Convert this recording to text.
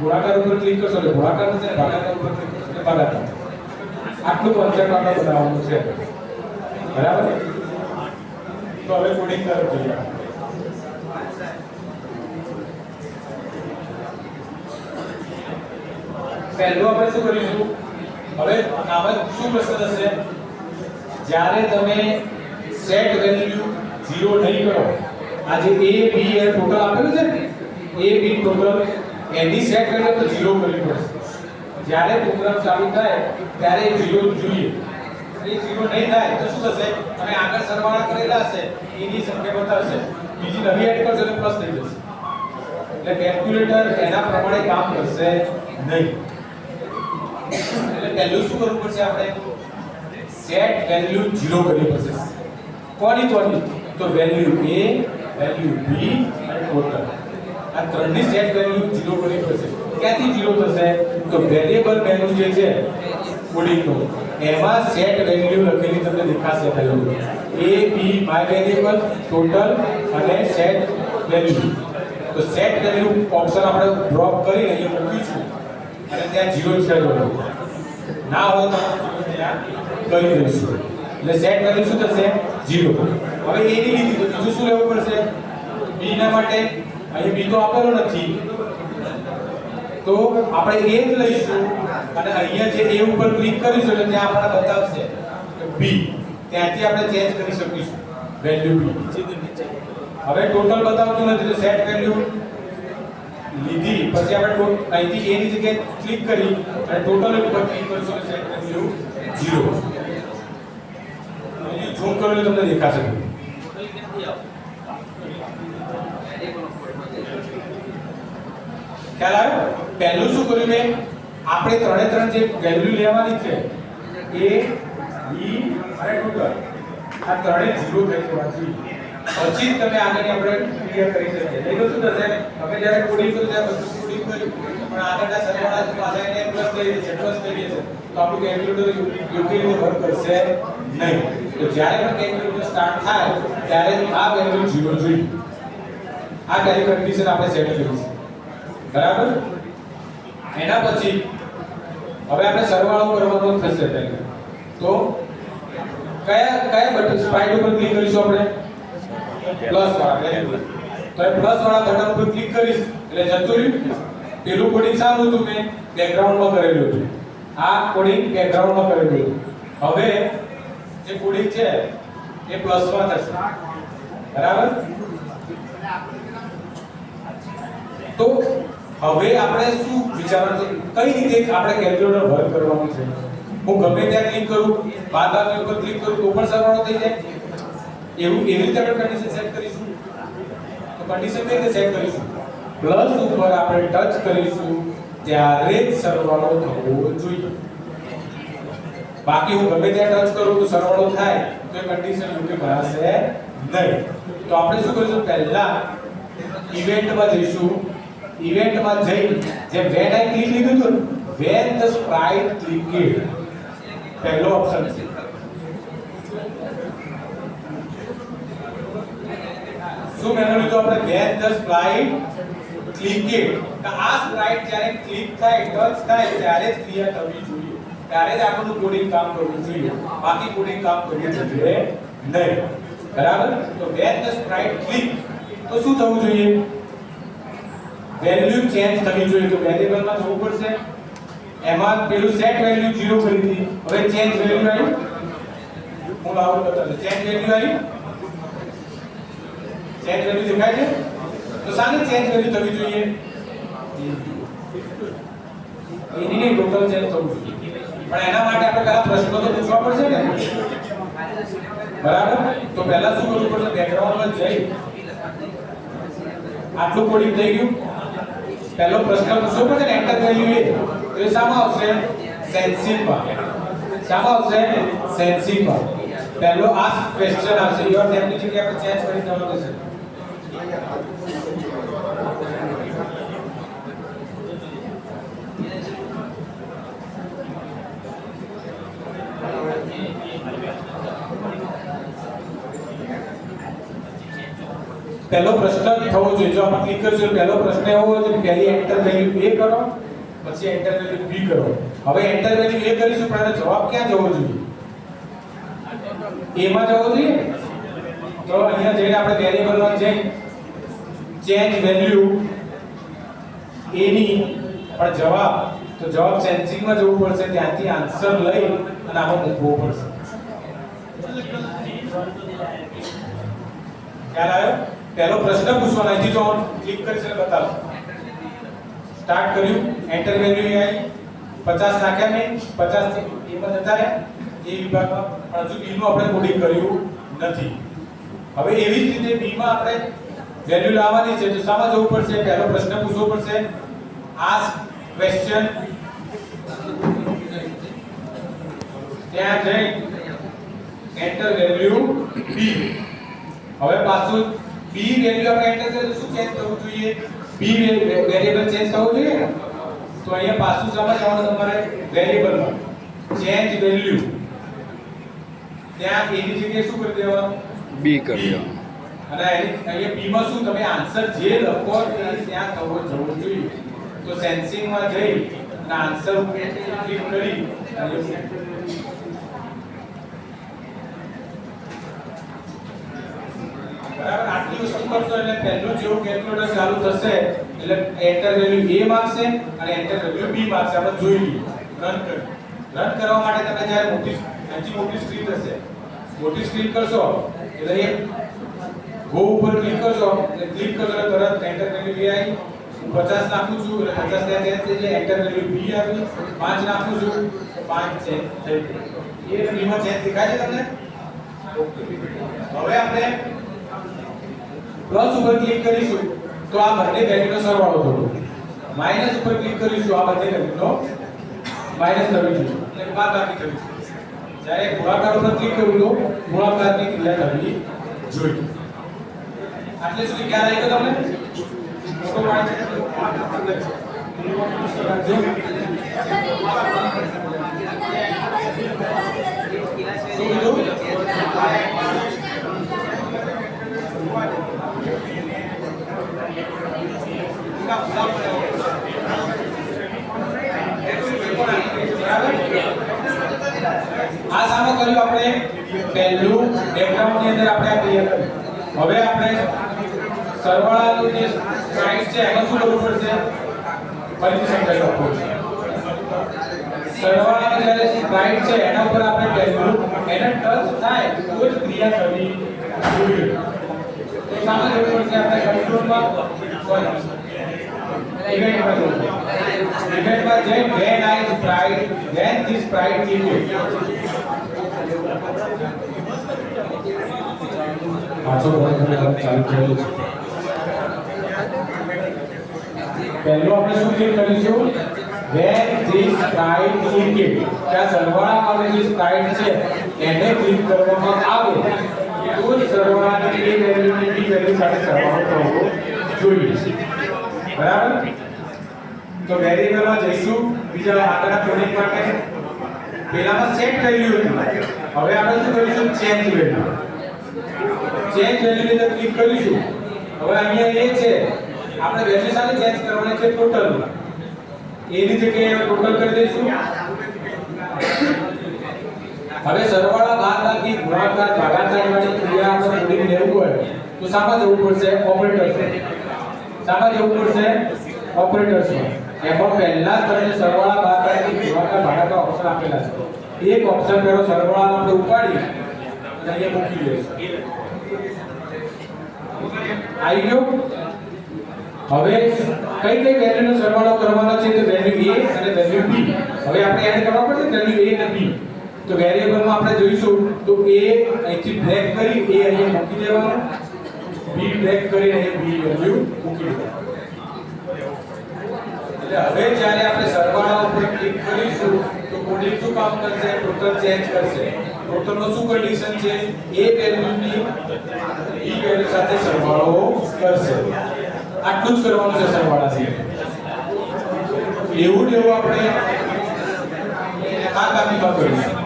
ગુણાકાર ઉપર ક્લિક કરશો એટલે ગુણાકાર થશે અને ભાગાકાર ઉપર ક્લિક કરશો એટલે ભાગાકાર આટલું કોન્સેપ્ટ આપણે બનાવવાનું છે બરાબર તો હવે કોડિંગ તરફ જઈએ પહેલું આપણે શું કરીશું હવે આમાં શું પ્રશ્ન થશે જ્યારે તમે સેટ વેલ્યુ 0 નહીં કરો આ જે a, b એ ટોટલ આપેલું છે ને a, b ટોટલ એની સેટ કરીને તો ઝીરો કરવી પડશે. જ્યારે પ્રોગ્રામ ચાલુ થાય, ત્યારે એ 0 જોઈએ. એ ઝીરો નહીં થાય, તો શું થશે? અને આગળ સરવાળા કરેલા હશે, એની સંખ્યા બતાવશે બીજી નવી એડ કરશે એટલે પ્લસ થઈ જશે. એટલે કેલ્ક્યુલેટર એના પ્રમાણે કામ કરશે નહીં. એટલે પહેલું શું કરવું પડશે આપણે? સેટ વેલ્યુ ઝીરો કરવી પડશે. કોની કોની? તો વેલ્યુ એ વેલ્યુ બી અને ટોટલ આ ત્રણની સેટ વેલ્યુ 0 કરવી પડશે ક્યાંથી 0 થશે? તો વેરિયેબલ વેલ્યુ જે છે કોડિંગનો એમાં સેટ વેલ્યુ લખેલી તમને દેખાશે પહેલું. A B my variable total અને સેટ વેલ્યુ તો સેટ વેલ્યુ ઓપ્શન આપણે ડ્રોપ કરીને અહીંયા મૂકીશું અને ત્યાં જીરો છે. ના હોય તો ત્યાં કરી દઈશું. એટલે સેટ વેલ્યુ શું થશે? જીરો હવે એ ની લીધી. તો બીજું શું લેવું પડશે? બી ના માટે અહીં બીજો આપેલો નથી. તો આપણે એ જ લઈશું અને અહીંયા જે એ ઉપર ક્લિક કરીશું એટલે ત્યાં આપણને બતાવશે કે બી ત્યાંથી આપણે ચેન્જ કરી શકીશું. વેલ્યુ બી હવે ટોટલ બતાવતું નથી, તો સેટ વેલ્યુ લીધી. પછી આપણે અહીંથી એની જગ્યાએ ક્લિક કરી અને ટોટલ ઉપર ક્લિક કરશું સેટ વેલ્યુ 0 અહીં ઝૂમ કરો એટલે તમને દેખાશે ખ્યાલ આવ્યો? પહેલું શું કર્યું મેં? આપણે ત્રણે ત્રણ જે વેલ્યુ લેવાની છે a b અને ટોટલ આ ત્રણે 0 થઈ જવા જોઈએ પછી જ તમે આગળની આપણે ક્લિયર કરી શકીએ. નહીં તો શું થશે. તમે જ્યારે કોડિંગ કરો ત્યારે બધું કોડિંગ કર્યું પણ આગળના સરવાળા તો પાછા એને પ્લસ થઈ જશે પ્લસ થઈ જશે તો આપણું કેલ્ક્યુલેટર યોગ્ય રીતે વર્ક કરશે નહીં. તો જ્યારે પણ કેલ્ક્યુલેટર સ્ટાર્ટ થાય, ત્યારે આ વેલ્યુ 0 જોઈએ. આ પહેલી કન્ડિશન આપણે સેટ કરીશું. બરાબર? એના પછી હવે આપણે સરવાળો કરવાનો થશે પહેલા. તો કયા કયા બટન? સ્પાઇડ ઉપર ક્લિક કરીશું આપણે? પ્લસ વાળા તો એ પ્લસ વાળા બટન ઉપર ક્લિક કરીશ, એટલે જતું રહ્યું. પેલું કોડિંગ સારું હતું મેં બેકગ્રાઉન્ડમાં કરેલું હતું. આ કોડિંગ બેકગ્રાઉન્ડમાં કરેલું હતું. હવે જે કોડિંગ છે, એ પ્લસમાં થશે. બરાબર? તો હવે આપણે શું વિચારવાનું કઈ રીતે આપણે કેલ્ક્યુલેટર વર્ક કરવાનું છે? હું ગમે ત્યાં ક્લિક કરું બાદબાકી ઉપર ક્લિક કરું, તો પણ સરવાળો થઈ જાય. એવું એવી રીતે આપણે કન્ડિશન સેટ કરીશું? તો કન્ડિશન કઈ રીતે સેટ કરીશું? પ્લસ ઉપર આપણે ટચ કરીશું, ત્યારે જ સરવાળો થવો જોઈએ. બાકી હું ગમે ત્યાં ટચ કરું, તો સરવાળો થાય, તો એ કન્ડિશન યોગ્ય ગણાશે નહીં. તો આપણે શું કરીશું? પહેલા ઇવેન્ટમાં જઈશું. ઇવેન્ટમાં જઈ જે વેન આઈ ક્લિક લીધું હતું વેન ધ સ્પ્રાઇટ ક્લિકેડ પહેલો ઓપ્શન છે શું મેનુ લીધું આપણે વેન ધ સ્પ્રાઇટ ક્લિકેડ તો આ સ્પ્રાઇટ જ્યારે ક્લિક થાય ટચ થાય ત્યારે જ ક્રિયા થવી જોઈએ ત્યારે જ આપણું કોડિંગ કામ કરવું જોઈએ બાકી કોડિંગ કામ કરવું જોઈએ નહીં બરાબર તો વેન ધ સ્પ્રાઇટ ક્લિક તો શું થવું જોઈએ વેલ્યુ ચેન્જ થવી જોઈએ. તો વેરિયેબલમાં જવું પડશે. એમાં પેલું સેટ વેલ્યુ 0 કરી હતી. હવે ચેન્જ વેલ્યુ આવી. હું લાવું બતાવું. ચેન્જ વેલ્યુ આવી. ચેન્જ વેલ્યુ દેખાય છે? તો સાની ચેન્જ વેલ્યુ થવી જોઈએ? એની ટોટલ ચેન્જ થવું જોઈએ. પણ એના માટે આપણે પહેલા પ્રશ્નો તો પૂછવા પડશે ને. બરાબર? તો પહેલા શું કરવું પડશે? બેકગ્રાઉન્ડમાં જઈ. આટલું કોડિંગ થઈ ગયું. પહેલો પ્રશ્ન શું પડશે ને એન્ટર થયું એ તો એ શામાં આવશે સેન્સિંગમાં શામાં આવશે સેન્સિંગમાં પહેલો આ ક્વેશ્ચન આવશે. યોર નેમની કે આપણે ચેન્જ કરી દેવાનું છે? પહેલો પ્રશ્ન થવો જોઈએ. જો આપણે ક્લિક કરશું પહેલો પ્રશ્ન એવો હોય કે પહેલી એન્ટર વેલ્યુ એ કરો, પછી એન્ટર વેલ્યુ બી કરો. હવે એન્ટર વેલ્યુ એ કરીશું પણ આનો જવાબ ક્યાં જવો જોઈએ? એમાં જવો જોઈએ? તો અહીંયા જઈને આપણે વેરીએબલમાં છે ચેન્જ વેલ્યુ એની પણ જવાબ, તો જવાબ સેન્સિંગમાં જવું પડશે. ત્યાંથી આન્સર લઈ અને આમાં મૂકવો પડશે. ખ્યાલ આવ્યો? પહેલો પ્રશ્ન પૂછવાનો અહીંથી જો ક્લિક કરીશ એટલે બતાવો. સ્ટાર્ટ કર્યું. એન્ટર વેલ્યુ એ આવી. 50 નાખ્યા મેં 50 થી એમાં જતા રહ્યા. એ વિભાગમાં પણ હજુ બીનું આપણે કોડિંગ કર્યું નથી. હવે એવી જ રીતે બીમાં આપણે વેલ્યુ લાવવાની છે. તો શામાં જવું પડશે? પહેલો પ્રશ્ન પૂછવો પડશે. આસ્ક ક્વેશ્ચન ત્યાં જઈ. એન્ટર વેલ્યુ બી હવે પાછું બી વેલ્યુ આપણે એન્ટર કરીએ તો શું ચેન્જ થવું જોઈએ? બી વેરીએબલ ચેન્જ થવું જોઈએ ને? તો અહીંયા પાછું સમજ જવાનું તમારે વેરિયેબલમાં ચેન્જ વેલ્યુ ત્યાં એની જગ્યાએ શું કરી દેવાનું બી કરી દેવાનું. અને અહીંયા બી માં શું? તમે આન્સર જે લખો ત્યાં થવો જવો જોઈએ. તો સેન્સિંગમાં જઈ અને આન્સર ક્લિક કરી બરાબર? આટલી વસ્તુ કરશો એટલે પહેલું જેવું કેલ્ક્યુલેટર ચાલુ થશે, એટલે એન્ટર વેલ્યુ a માગશે અને એન્ટર વેલ્યુ b માગશે. આપણે જોઈ લઈએ. રન કરી. રન કરવા માટે તમે જ્યારે મોટી અહીંથી મોટી સ્ક્રીન હશે. મોટી સ્ક્રીન કરશો, એટલે એ ગો ઉપર ક્લિક કરશો, એટલે ક્લિક કરશો એટલે તરત એન્ટર વેલ્યુ a આવી. હું 50 નાખું છું, એટલે 50 ત્યાં જાય એન્ટર વેલ્યુ b આવી. 5 નાખું છું તો 5 છે, થઈ ગયું. એ b માં ચેન્જ દેખાય છે તમને? ઓકે હવે આપણે પ્લસ ઉપર ક્લિક કરીશું તો આ બંને વેલ્યુનો સરવાળો થતો માઇનસ ઉપર ક્લિક કરીશું આ બંને વેલ્યુનો માઇનસ થવી જોઈએ એટલે બાદબાકી થવી જોઈએ જ્યારે ગુણાકાર ઉપર ક્લિક કરું તો ગુણાકારની ક્રિયા થવી જોઈએ આટલે સુધી ખ્યાલ આવી ગયો તમને મોટો પાડે શું કીધું આ સામે કર્યું આપણે પહેલું બેકગ્રાઉન્ડની અંદર આપણે ક્લિયર કર્યું. હવે આપણે સરવાળાનું જે સાઈડ છે એનું શું કરવું પડશે? ફરીથી સમજાવી આપવું સરવાળાનો જ્યારે સ્પ્રાઇટ છે, એના ઉપર આપણે પહેલું એને ટચ થાય તો જ ક્રિયા કરવી જોઈએ તો સામે જવું પડશે આપણે કંટ્રોલમાં સોરી ઇવેન્ટમાં જવું ઇવેન્ટમાં જઈ when I sprite when this પાછો બરાબર ચાલુ થયેલો છે. પહેલું આપણે શું ક્લિક કરીશું? This sprite indicate કે આ સરવાળામાં જે સ્પ્રાઇટ છે, એને ક્લિક કરવામાં આવે. તો જ સરવાળાની એ વેલ્યુની બી વેલ્યુ સાથે સરવાળો થવો જોઈએ. બરાબર? તો વેરીએબલમાં જઈશું. બીજા આગળના પ્રોજેક્ટ માટે પહેલામાં સેટ વેલ્યુ હતું. હવે આપણે શું કરીશું? ચેન્જ વેલ્યુ ચેન્જ વેલ્યુ ની અંદર ક્લિક કરીશું. હવે અહીંયા એ છે, આપણે વેલ્યુ સાથે ચેન્જ કરવાની છે ટોટલ એની જગ્યાએ ટોટલ કરી દઈશું. હવે સરવાળા બાદબાકી ગુણાકાર ભાગાકાર માટે ક્રિયા આપણે કોડિંગ લેવું હોય તો શામાં જવું પડશે ઓપરેટર્સ શામાં જવું પડશે ઓપરેટર્સમાં એમાં પહેલા તમને સરવાળા બાદબાકી ગુણાકાર ભાગાકાર ઓપ્શન આપેલા છે. એક ઓપ્શન પેલો સરવાળા આપણે ઉપાડી અને અહીંયા મૂકી દઈશું. આવી ગયો? હવે કઈ કઈ વેલ્યુનો સરવાળો કરવાનો છે તો વેલ્યુ a અને વેલ્યુ b. હવે આપણે એડ કરવા પડશે વેલ્યુ a અને b. તો વેરીએબલમાં આપણે જોઈશું તો a અહીંથી બ્રેક કરી a અહીંયા મૂકી દેવાનું. B બ્રેક કરી અહીંયા b વેલ્યુ મૂકી દેવાનું. એટલે હવે જ્યારે આપણે સરવાળા ઉપર ક્લિક કરીશું કોડિંગ શું કામ કરશે? ટોટલ ચેન્જ કરશે. ટોટલનો શું કન્ડિશન છે? એ વેલ્યુની ઈ વેલ્યુ સાથે સરવાળો કરશે. આટલું જ કરવાનું છે સરવાળાથી. એવું ને એવું આપણે આ કામમાં કરીશું